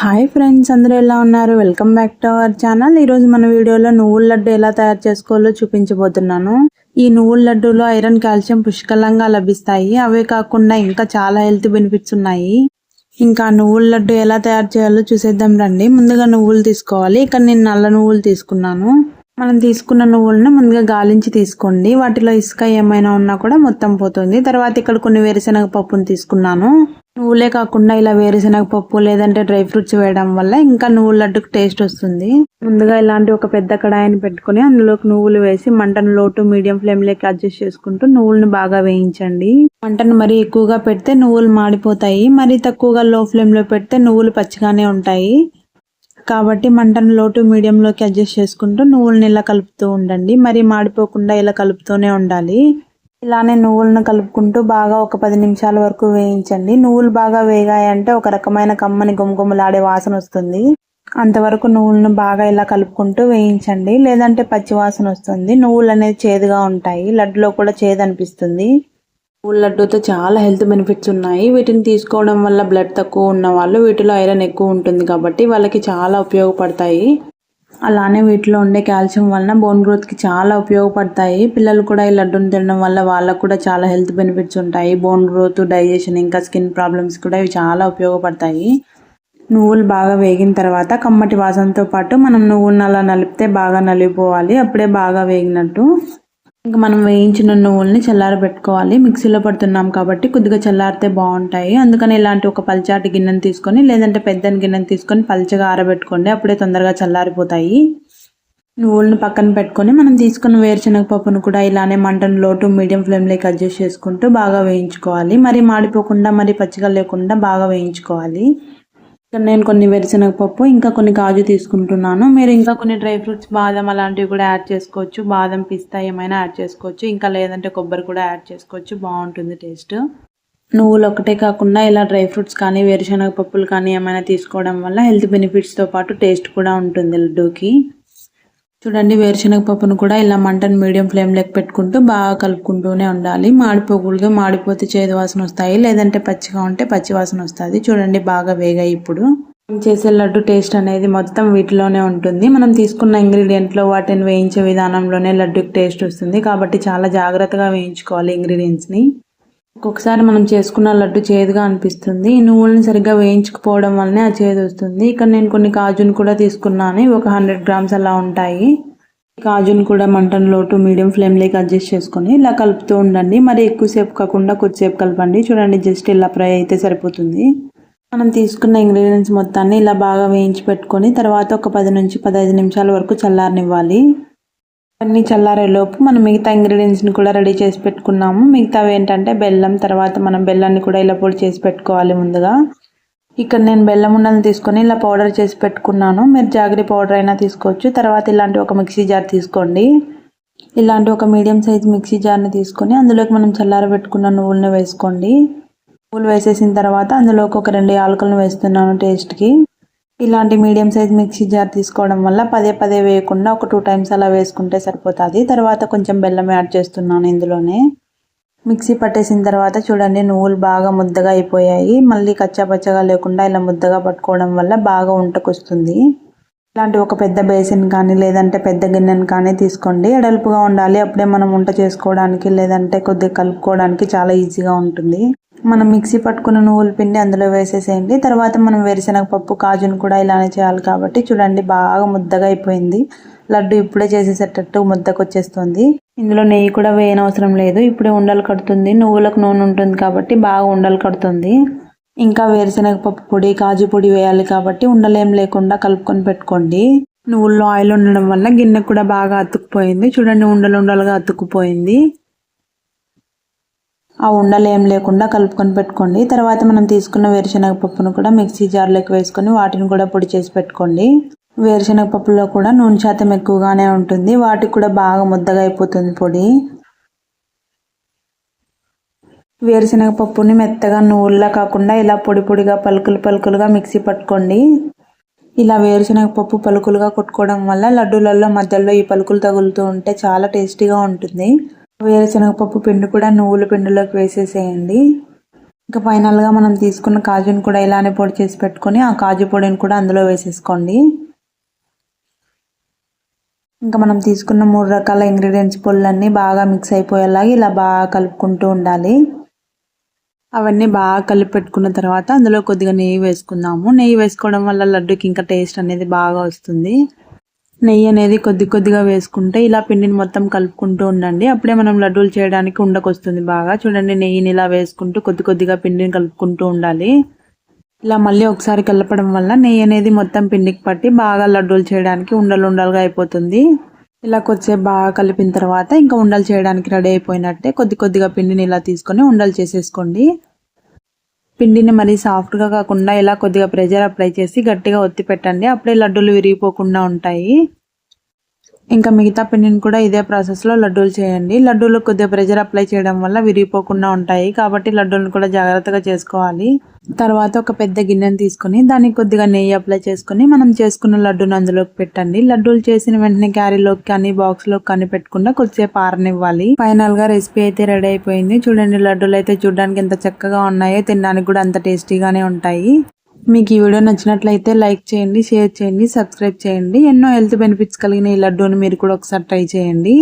Hi friends అందరూ ఎలా ఉన్నారు? Welcome back to our channel. ఈరోజు మన వీడియోలో నువ్వుల లడ్డు ఎలా తయారు చేసుకోవాలో చూపించబోతున్నాను. ఈ నువ్వుల లడ్డూలో ఐరన్ కాల్షియం పుష్కలంగా లభిస్తాయి. అవే కాకుండా ఇంకా చాలా హెల్త్ బెనిఫిట్స్ ఉన్నాయి. ఇంకా నువ్వుల లడ్డు ఎలా తయారు చేయాలో చూసేద్దాం రండి. ముందుగా నువ్వులు తీసుకోవాలి. ఇక్కడ నేను నల్ల నువ్వులు తీసుకున్నాను. మనం తీసుకున్న నువ్వులను ముందుగా గాలించి తీసుకోండి. వాటిలో ఇసుక ఏమైనా ఉన్నా కూడా మొత్తం పోతుంది. తర్వాత ఇక్కడ కొన్ని వేరుశనగ పప్పును తీసుకున్నాను. నువ్వులే కాకుండా ఇలా వేరుశనగ పప్పు లేదంటే డ్రై ఫ్రూట్స్ వేయడం వల్ల ఇంకా నువ్వుల లడ్డుకు టేస్ట్ వస్తుంది. ముందుగా ఇలాంటి ఒక పెద్ద కడాయిని పెట్టుకుని అందులోకి నువ్వులు వేసి మంటను లోటు మీడియం ఫ్లేమ్లోకి అడ్జస్ట్ చేసుకుంటూ నువ్వులను బాగా వేయించండి. మంటను మరీ ఎక్కువగా పెడితే నువ్వులు మాడిపోతాయి. మరీ తక్కువగా లో ఫ్లేమ్లో పెడితే నువ్వులు పచ్చిగానే ఉంటాయి. కాబట్టి మంటను లోటు మీడియంలోకి అడ్జస్ట్ చేసుకుంటూ నువ్వులను ఇలా కలుపుతూ ఉండండి. మరి మాడిపోకుండా ఇలా కలుపుతూనే ఉండాలి. ఇలానే నువ్వులను కలుపుకుంటూ బాగా ఒక పది నిమిషాల వరకు వేయించండి. నువ్వులు బాగా వేగాయంటే ఒక రకమైన కమ్మని గుమగుమలాడే వాసన వస్తుంది. అంతవరకు నువ్వులను బాగా ఇలా కలుపుకుంటూ వేయించండి. లేదంటే పచ్చి వాసన వస్తుంది. నువ్వులు అనేది చేదుగా ఉంటాయి. లడ్డులో కూడా చేదు అనిపిస్తుంది. పూల లడ్డూతో చాలా హెల్త్ బెనిఫిట్స్ ఉన్నాయి. వీటిని తీసుకోవడం వల్ల బ్లడ్ తక్కువ ఉన్న వాళ్ళు వీటిలో ఐరన్ ఎక్కువ ఉంటుంది కాబట్టి వాళ్ళకి చాలా ఉపయోగపడతాయి. అలానే వీటిలో ఉండే కాల్షియం వలన బోన్ గ్రోత్కి చాలా ఉపయోగపడతాయి. పిల్లలు కూడా ఈ లడ్డూని తినడం వల్ల వాళ్ళకు కూడా చాలా హెల్త్ బెనిఫిట్స్ ఉంటాయి. బోన్ గ్రోత్ డైజెషన్ ఇంకా స్కిన్ ప్రాబ్లమ్స్ కూడా ఇవి చాలా ఉపయోగపడతాయి. నువ్వులు బాగా వేగిన తర్వాత కమ్మటి వాసనతో పాటు మనం నువ్వులను అలా నలిపితే బాగా నలిగిపోవాలి. అప్పుడే బాగా వేగినట్టు ఇంకా మనం వేయించిన నువ్వుల్ని చల్లారబెట్టుకోవాలి మిక్సీలో పడుతున్నాం కాబట్టి కొద్దిగా చల్లారితే బాగుంటాయి. అందుకని ఇలాంటి ఒక పల్చాటి గిన్నెను తీసుకొని లేదంటే పెద్దని గిన్నెను తీసుకొని పల్చగా ఆరబెట్టుకోండి. అప్పుడే తొందరగా చల్లారిపోతాయి. నువ్వులను పక్కన పెట్టుకొని మనం తీసుకున్న వేరుశనగ పప్పును కూడా ఇలానే మంటను లోటు మీడియం ఫ్లేమ్లోకి అడ్జస్ట్ చేసుకుంటూ బాగా వేయించుకోవాలి. మరి మాడిపోకుండా మరి పచ్చిగా లేకుండా బాగా వేయించుకోవాలి. ఇక్కడ నేను కొన్ని వేరుశనగపప్పు ఇంకా కొన్ని కాజు తీసుకుంటున్నాను. మీరు ఇంకా కొన్ని డ్రై ఫ్రూట్స్ బాదం అలాంటివి కూడా యాడ్ చేసుకోవచ్చు. బాదం పిస్తా ఏమైనా యాడ్ చేసుకోవచ్చు. ఇంకా లేదంటే కొబ్బరి కూడా యాడ్ చేసుకోవచ్చు. బాగుంటుంది టేస్ట్. నువ్వులు ఒకటే కాకుండా ఇలా డ్రై ఫ్రూట్స్ కానీ వేరుశనగ పప్పులు కానీ ఏమైనా తీసుకోవడం వల్ల హెల్త్ బెనిఫిట్స్తో పాటు టేస్ట్ కూడా ఉంటుంది లడ్డూకి. చూడండి వేరుశనగ పప్పును కూడా ఇలా మంటను మీడియం ఫ్లేమ్లోకి పెట్టుకుంటూ బాగా కలుపుకుంటూనే ఉండాలి. మాడిపోకూడదు మాడిపోతే చేదు వాసన వస్తాయి లేదంటే పచ్చిగా ఉంటే పచ్చి వాసన వస్తుంది. చూడండి బాగా వేగాయి ఇప్పుడు. చేసే లడ్డు టేస్ట్ అనేది మొత్తం వీటిలోనే ఉంటుంది. మనం తీసుకున్న ఇంగ్రీడియంట్లో వాటిని వేయించే విధానంలోనే లడ్డుకి టేస్ట్ వస్తుంది. కాబట్టి చాలా జాగ్రత్తగా వేయించుకోవాలి ఇంగ్రీడియంట్స్ని. ఒక్కొక్కసారి మనం చేసుకున్న లడ్డు చేదుగా అనిపిస్తుంది. నువ్వులని సరిగ్గా వేయించుకుపోవడం వల్లనే ఆ చేదు వస్తుంది. ఇక్కడ నేను కొన్ని కాజును కూడా తీసుకున్నాను. ఒక హండ్రెడ్ గ్రామ్స్ అలా ఉంటాయి. కాజును కూడా మంటను లోటు మీడియం ఫ్లేమ్లోకి అడ్జస్ట్ చేసుకొని ఇలా కలుపుతూ ఉండండి. మరి ఎక్కువసేపు కాకుండా కొద్దిసేపు కలపండి. చూడండి జస్ట్ ఇలా ఫ్రై అయితే సరిపోతుంది. మనం తీసుకున్న ఇంగ్రీడియంట్స్ మొత్తాన్ని ఇలా బాగా వేయించి పెట్టుకొని తర్వాత ఒక పది నుంచి పదహైదు నిమిషాల వరకు చల్లారనివ్వాలి. అన్నీ చల్లారేలోపు మనం మిగతా ఇంగ్రీడియంట్స్ని కూడా రెడీ చేసి పెట్టుకున్నాము. మిగతావి ఏంటంటే బెల్లం తర్వాత మనం బెల్లాన్ని కూడా ఇలా పొడి చేసి పెట్టుకోవాలి ముందుగా. ఇక్కడ నేను బెల్లం ఉండలను తీసుకొని ఇలా పౌడర్ చేసి పెట్టుకున్నాను. మీరు జాగ్రీ పౌడర్ అయినా తీసుకోవచ్చు. తర్వాత ఇలాంటి ఒక మిక్సీ జార్ తీసుకోండి. ఇలాంటి ఒక మీడియం సైజ్ మిక్సీ జార్ని తీసుకొని అందులోకి మనం చల్లారబెట్టుకున్న నువ్వులను వేసుకోండి. నువ్వులు వేసేసిన తర్వాత అందులోకి ఒక రెండు యాలకులను వేస్తున్నాను టేస్ట్కి ఇలాంటి మీడియం సైజ్ మిక్సీ జార్ తీసుకోవడం వల్ల పదే పదే వేయకుండా ఒక టూ టైమ్స్ అలా వేసుకుంటే సరిపోతుంది. తర్వాత కొంచెం బెల్లం యాడ్ చేస్తున్నాను ఇందులోనే. మిక్సీ పట్టేసిన తర్వాత చూడండి నువ్వులు బాగా ముద్దగా అయిపోయాయి. మళ్ళీ కచ్చా పచ్చగా లేకుండా ఇలా ముద్దగా పట్టుకోవడం వల్ల బాగా ఉంటకొస్తుంది. ఇలాంటి ఒక పెద్ద బేసిన్ కానీ లేదంటే పెద్ద గిన్నెను కానీ తీసుకోండి. ఎడల్పుగా ఉండాలి. అప్పుడే మనం వంట చేసుకోవడానికి లేదంటే కొద్దిగా కలుపుకోవడానికి చాలా ఈజీగా ఉంటుంది. మనం మిక్సీ పట్టుకున్న నువ్వుల పిండి అందులో వేసేసేయండి. తర్వాత మనం వేరుశనగ పప్పు కాజును కూడా ఇలానే చేయాలి కాబట్టి చూడండి బాగా ముద్దగా అయిపోయింది. లడ్డు ఇప్పుడే చేసేసేటట్టు ముద్దకు వచ్చేస్తుంది. ఇందులో నెయ్యి కూడా వేయనవసరం లేదు. ఇప్పుడే ఉండలు కడుతుంది. నువ్వులకు నూనె ఉంటుంది కాబట్టి బాగా ఉండలు కడుతుంది. ఇంకా వేరుశనగ పప్పు పొడి కాజు పొడి వేయాలి కాబట్టి ఉండలేం లేకుండా కలుపుకొని పెట్టుకోండి. నువ్వుల్లో ఆయిల్ ఉండడం వల్ల గిన్నె కూడా బాగా అతుక్కుపోయింది. చూడండి ఉండలు ఉండలుగా అతుక్కుపోయింది. ఆ ఉండలు ఏం లేకుండా కలుపుకొని పెట్టుకోండి. తర్వాత మనం తీసుకున్న వేరుశనగ పప్పును కూడా మిక్సీ జార్లోకి వేసుకొని వాటిని కూడా పొడి చేసి పెట్టుకోండి. వేరుశనగ పప్పులో కూడా నూనె శాతం ఎక్కువగానే ఉంటుంది. వాటికి కూడా బాగా ముద్దగా అయిపోతుంది పొడి. వేరుశనగ పప్పుని మెత్తగా నువ్వుల్లా కాకుండా ఇలా పొడి పొడిగా పలుకులు పలుకులుగా మిక్సీ పట్టుకోండి. ఇలా వేరుశనగ పప్పు పలుకులుగా కొట్టుకోవడం వల్ల లడ్డూలలో మధ్యలో ఈ పలుకులు తగులుతూ ఉంటే చాలా టేస్టీగా ఉంటుంది. వేరుశనగపప్పు పిండి కూడా నువ్వుల పిండిలోకి వేసేసేయండి. ఇంకా ఫైనల్గా మనం తీసుకున్న కాజుని కూడా ఇలానే పొడి చేసి పెట్టుకొని ఆ కాజు పొడిని కూడా అందులో వేసేసుకోండి. ఇంకా మనం తీసుకున్న మూడు రకాల ఇంగ్రీడియంట్స్ పొళ్ళన్నీ బాగా మిక్స్ అయిపోయేలాగా ఇలా బాగా కలుపుకుంటూ ఉండాలి. అవన్నీ బాగా కలిపి పెట్టుకున్న తర్వాత అందులో కొద్దిగా నెయ్యి వేసుకుందాము. నెయ్యి వేసుకోవడం వల్ల లడ్డుకి ఇంకా టేస్ట్ అనేది బాగా వస్తుంది. నెయ్యి అనేది కొద్ది కొద్దిగా వేసుకుంటే ఇలా పిండిని మొత్తం కలుపుకుంటూ ఉండండి. అప్పుడే మనం లడ్డూలు చేయడానికి ఉండకొస్తుంది బాగా. చూడండి నెయ్యిని ఇలా వేసుకుంటూ కొద్ది కొద్దిగా పిండిని కలుపుకుంటూ ఉండాలి. ఇలా మళ్ళీ ఒకసారి కలపడం వల్ల నెయ్యి అనేది మొత్తం పిండికి పట్టి బాగా లడ్డూలు చేయడానికి ఉండలు ఉండలుగా అయిపోతుంది. ఇలా కొద్దిసేపు బాగా కలిపిన తర్వాత ఇంకా ఉండలు చేయడానికి రెడీ అయిపోయినట్టే కొద్ది కొద్దిగా పిండిని ఇలా తీసుకొని ఉండలు చేసేసుకోండి. పిండిని మరీ సాఫ్ట్గా కాకుండా ఇలా కొద్దిగా ప్రెజర్ అప్లై చేసి గట్టిగా ఒత్తి పెట్టండి. అప్పుడే లడ్డూలు విరిగిపోకుండా ఉంటాయి. ఇంకా మిగతా పిండిని కూడా ఇదే ప్రాసెస్లో లడ్డూలు చేయండి. లడ్డూలు కొద్దిగా ప్రెజర్ అప్లై చేయడం వల్ల విరిగిపోకుండా ఉంటాయి. కాబట్టి లడ్డూలను కూడా జాగ్రత్తగా చేసుకోవాలి. తర్వాత ఒక పెద్ద గిన్నెను తీసుకొని దానికి కొద్దిగా నెయ్యి అప్లై చేసుకొని మనం చేసుకున్న లడ్డూను అందులోకి పెట్టండి. లడ్డూలు చేసిన వెంటనే క్యారీలోకి కానీ బాక్స్లోకి కానీ పెట్టకుండా కొద్దిసేపు ఆరనివ్వాలి. ఫైనల్గా రెసిపీ అయితే రెడీ అయిపోయింది. చూడండి లడ్డూలు అయితే చూడడానికి ఎంత చక్కగా ఉన్నాయో తినడానికి కూడా అంత టేస్టీగానే ఉంటాయి. మీకు ఈ వీడియో నచ్చినట్లయితే లైక్ చేయండి షేర్ చేయండి సబ్స్క్రైబ్ చేయండి. ఎన్నో హెల్త్ బెనిఫిట్స్ కలిగిన ఈ లడ్డూని మీరు కూడా ఒకసారి ట్రై చేయండి.